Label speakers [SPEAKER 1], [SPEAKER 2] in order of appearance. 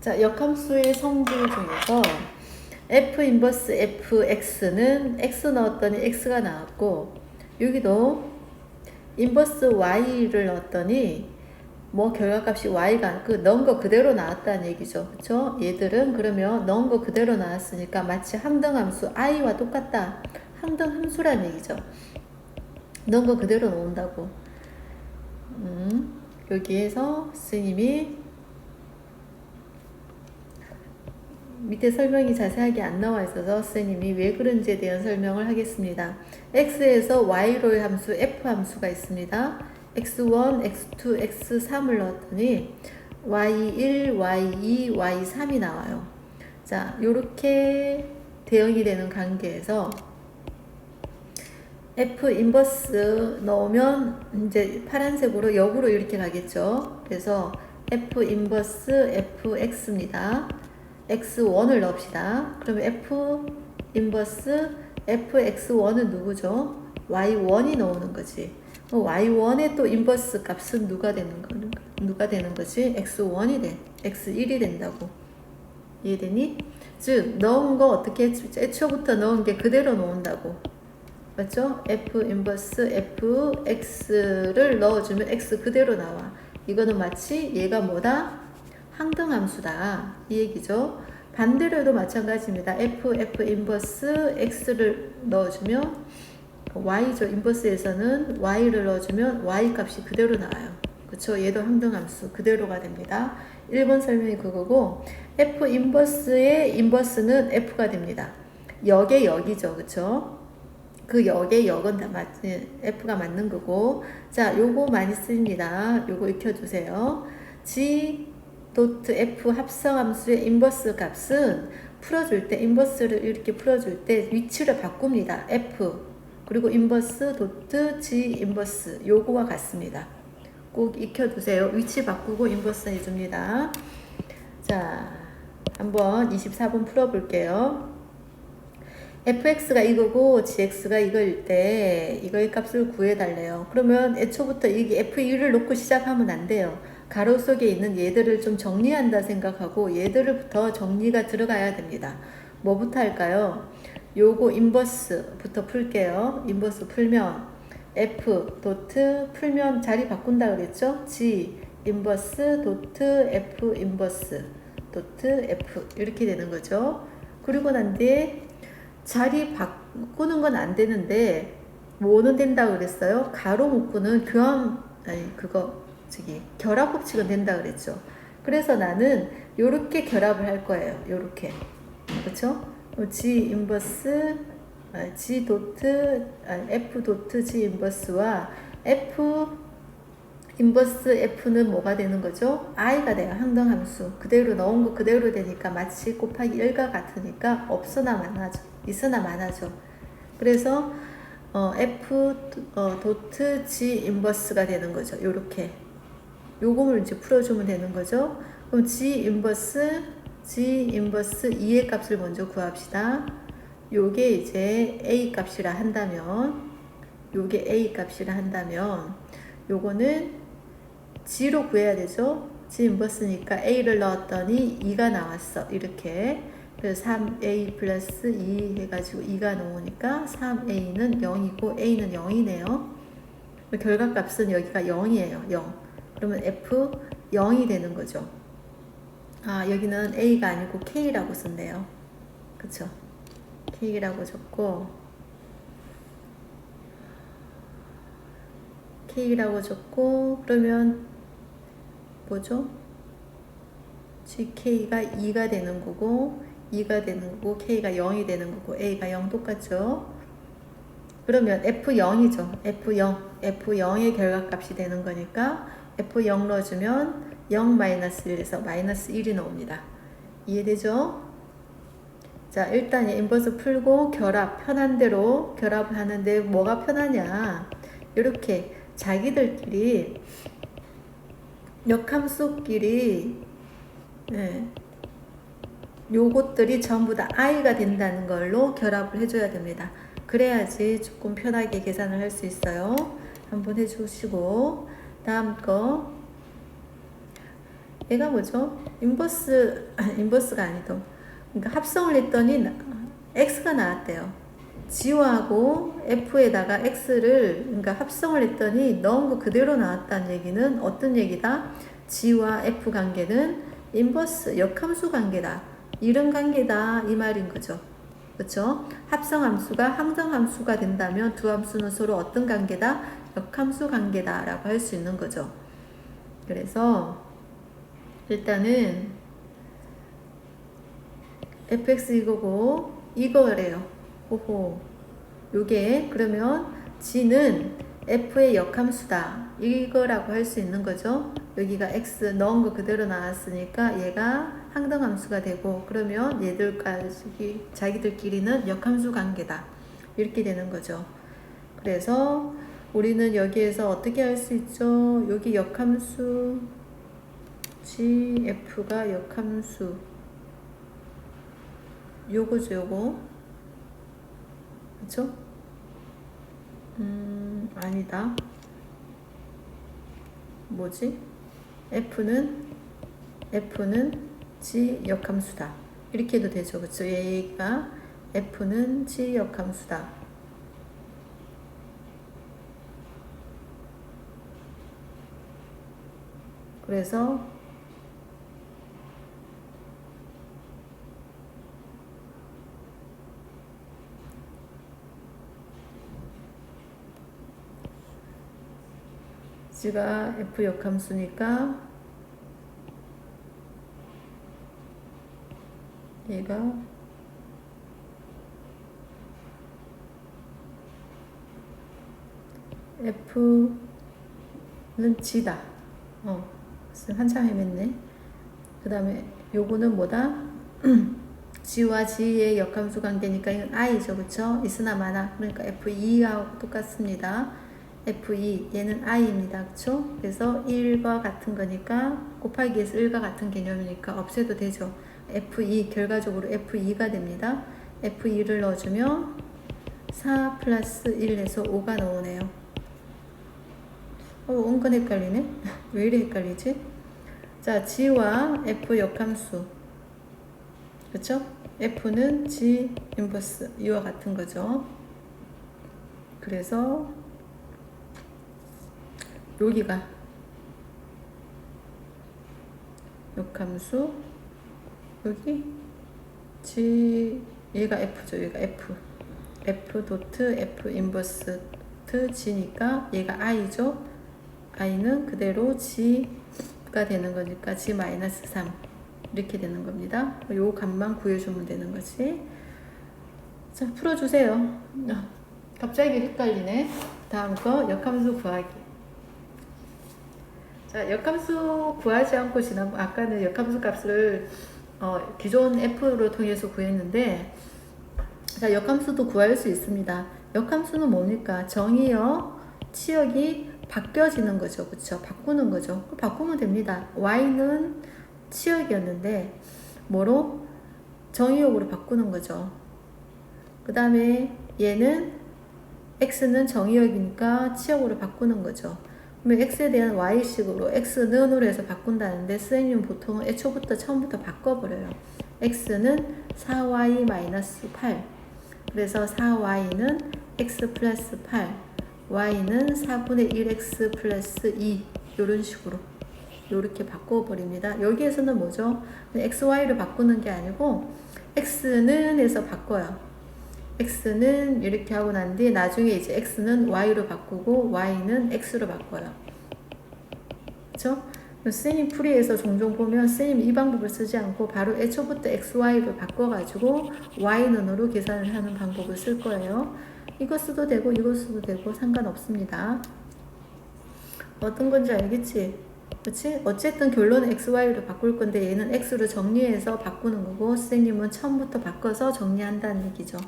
[SPEAKER 1] 자, 역함수의 성질 중에서 f 인버스 fx는 x 넣었더니 x가 나왔고 여기도 인버스 y를 넣었더니 뭐 결과값이 y가 그 넣은 거 그대로 나왔다는 얘기죠. 그렇죠? 얘들은 그러면 넣은 거 그대로 나왔으니까 마치 항등함수 i와 똑같다. 항등함수란 얘기죠. 넣은 거 그대로 놓은다고. 음, 여기에서 스님이 밑에 설명이 자세하게 안 나와 있어서 스님이 왜 그런지에 대한 설명을 하겠습니다. x에서 y로의 함수 f 함수가 있습니다. x1, x2, x3을 넣었더니 y1, y2, y3이 나와요. 자, 요렇게 대응이 되는 관계에서 F 인버스 넣으면 이제 파란색으로 역으로 이렇게 가겠죠. 그래서 F 인버스 FX입니다. X1을 넣읍시다. 그러면 F 인버스 FX1은 누구죠? Y1이 나오는 거지. Y1의 또 인버스 값은 누가 되는 거 누가 되는 거지? X1이 돼. X1이 된다고. 이해되니? 즉 넣은 거 어떻게 애초부터 넣은 게 그대로 놓은다고. 맞죠? F 인버스 fx를 넣어주면 x 그대로 나와. 이거는 마치 얘가 뭐다? 항등함수다. 이 얘기죠. 반대로 해도 마찬가지입니다. f f 인버스 x를 넣어주면 y죠. 인버스에서는 y를 넣어주면 y 값이 그대로 나와요. 그쵸? 얘도 항등함수 그대로가 됩니다. 1번 설명이 그거고 f 인버스의 인버스는 f가 됩니다. 역의 역이죠. 그쵸? 그 역의 역은 다 맞, F가 맞는 거고. 자, 요거 많이 씁니다. 요거 익혀주세요. G 도트 F 합성 함수의 인버스 값은 풀어줄 때, 인버스를 이렇게 풀어줄 때 위치를 바꿉니다. F. 그리고 인버스 도트 G 인버스. 요거와 같습니다. 꼭 익혀두세요. 위치 바꾸고 인버스 해줍니다. 자, 한번 24번 풀어볼게요. fx가 이거고 gx가 이거일 때 이거의 값을 구해달래요. 그러면 애초부터 이게 f1을 놓고 시작하면 안 돼요. 가로 속에 있는 얘들을 좀 정리한다 생각하고 얘들부터 정리가 들어가야 됩니다. 뭐부터 할까요? 요거 인버스부터 풀게요. 인버스 풀면 f 도트 풀면 자리 바꾼다 그랬죠? g 인버스 도트 f 인버스 도트 f 이렇게 되는 거죠. 그리고 난 뒤에 자리 바꾸는 건 안 되는데 뭐는 된다 그랬어요? 가로 묶고는 교환 아니 그거 저기 결합 법칙은 된다 그랬죠. 그래서 나는 요렇게 결합을 할 거예요. 요렇게 그렇죠? G 인버스 아, G 도트 아, F 도트 G 인버스와 F 인버스 F는 뭐가 되는 거죠? I가 돼요. 항등함수. 그대로 넣은 거 그대로 되니까 마치 곱하기 1과 같으니까 없으나 많아져. 있으나 많아져. 그래서 어, F 어, 도트 G 인버스가 되는 거죠. 요렇게. 요거를 이제 풀어주면 되는 거죠. 그럼 G 인버스 G 인버스 2의 값을 먼저 구합시다. 요게 이제 A 값이라 한다면 요게 A 값이라 한다면 요거는 G로 구해야 되죠. G 인버스니까 A를 넣었더니 2가 나왔어. 이렇게. 그래서 3A 플러스 2 해가지고 2가 나오니까 3A는 0이고 A는 0이네요. 결과값은 여기가 0이에요. 0. 그러면 F 0이 되는 거죠. 아, 여기는 A가 아니고 K라고 썼네요. 그쵸? K라고 적고 K라고 적고 그러면 뭐죠? GK가 2가 되는 거고 2가 되는 거고 K가 0이 되는 거고 A가 0 똑같죠? 그러면 F0이죠. F0. F0의 결과값이 되는 거니까 F0 넣어주면 0-1에서 마이너스 1이 나옵니다. 이해되죠? 자, 일단 인버스 풀고 결합, 편한 대로 결합을 하는데 뭐가 편하냐. 이렇게 자기들끼리 역함수끼리 네, 요것들이 전부 다 i가 된다는 걸로 결합을 해줘야 됩니다. 그래야지 조금 편하게 계산을 할 수 있어요. 한번 해주시고 다음 거 얘가 뭐죠? 인버스 인버스가 아니도 그러니까 합성을 했더니 나- x가 나왔대요. G하고 F에다가 X를 그러니까 합성을 했더니 넣은 거 그대로 나왔다는 얘기는 어떤 얘기다? G와 F 관계는 인버스 역함수 관계다. 이런 관계다 이 말인 거죠. 그렇죠? 합성 함수가 항정 함수가 된다면 두 함수는 서로 어떤 관계다? 역함수 관계다라고 할 수 있는 거죠. 그래서 일단은 fx 이거고 이거래요. 오호. 요게 그러면 g는 f의 역함수다. 이거라고 할 수 있는 거죠. 여기가 x 넣은 거 그대로 나왔으니까 얘가 항등함수가 되고 그러면 얘들까지 자기들끼리는 역함수 관계다. 이렇게 되는 거죠. 그래서 우리는 여기에서 어떻게 할 수 있죠? 여기 역함수 gf가 역함수 요거죠 요거 그쵸? 음 아니다 뭐지? f는 f는 g 역함수다 이렇게 해도 되죠 그쵸? 얘가 f는 g 역함수다 그래서 G가 F 역함수니까 얘가 F는 G다. 어, 한참 헤맸네. 그 다음에 요거는 뭐다? G와 G의 역함수 관계니까 이건 I죠. 그쵸? 있으나 마나. 그러니까 F2하고 똑같습니다. F2 얘는 I입니다. 그쵸? 그래서 1과 같은 거니까 곱하기에서 1과 같은 개념이니까 없애도 되죠. F2 결과적으로 F2가 됩니다. F2를 넣어주면 4 플러스 1에서 5가 나오네요. 어, 은근 헷갈리네? 왜 이래 헷갈리지? 자, G와 F 역함수. 그쵸? F는 G 인버스. 이와 같은 거죠. 그래서 여기가 역함수 여기 G 얘가 F죠. 얘가 F. F 도트 F 인버스 트 G니까 얘가 I죠. I는 그대로 G가 되는 거니까 G 마이너스 3 이렇게 되는 겁니다. 요 값만 구해주면 되는 거지. 자 풀어주세요. 아, 갑자기 헷갈리네. 다음 거 역함수 구하기. 자, 역함수 구하지 않고 지난 아까는 역함수 값을 어, 기존 F로 통해서 구했는데 자, 역함수도 구할 수 있습니다. 역함수는 뭡니까? 정의역, 치역이 바뀌어지는 거죠. 그쵸? 바꾸는 거죠. 바꾸면 됩니다. Y는 치역이었는데 뭐로? 정의역으로 바꾸는 거죠. 그 다음에 얘는 X는 정의역이니까 치역으로 바꾸는 거죠. 그러면 x에 대한 y식으로 x는 으로 해서 바꾼다는데 선생님은 보통 애초부터 처음부터 바꿔버려요. x는 4y-8 그래서 4y는 x 플러스 8 y는 4분의 1x 플러스 2 이런 식으로 이렇게 바꿔버립니다. 여기에서는 뭐죠? xy로 바꾸는 게 아니고 x는 해서 바꿔요. X는 이렇게 하고 난 뒤에 나중에 이제 x는 y로 바꾸고 y는 x로 바꿔요. 그쵸? 선생님 풀이에서 종종 보면 선생님 이 방법을 쓰지 않고 바로 애초부터 xy로 바꿔가지고 y는으로 계산을 하는 방법을 쓸 거예요. 이거 써도 되고 이거 써도 되고 상관없습니다. 어떤 건지 알겠지? 그렇지? 어쨌든 결론은 xy로 바꿀 건데 얘는 x로 정리해서 바꾸는 거고 선생님은 처음부터 바꿔서 정리한다는 얘기죠.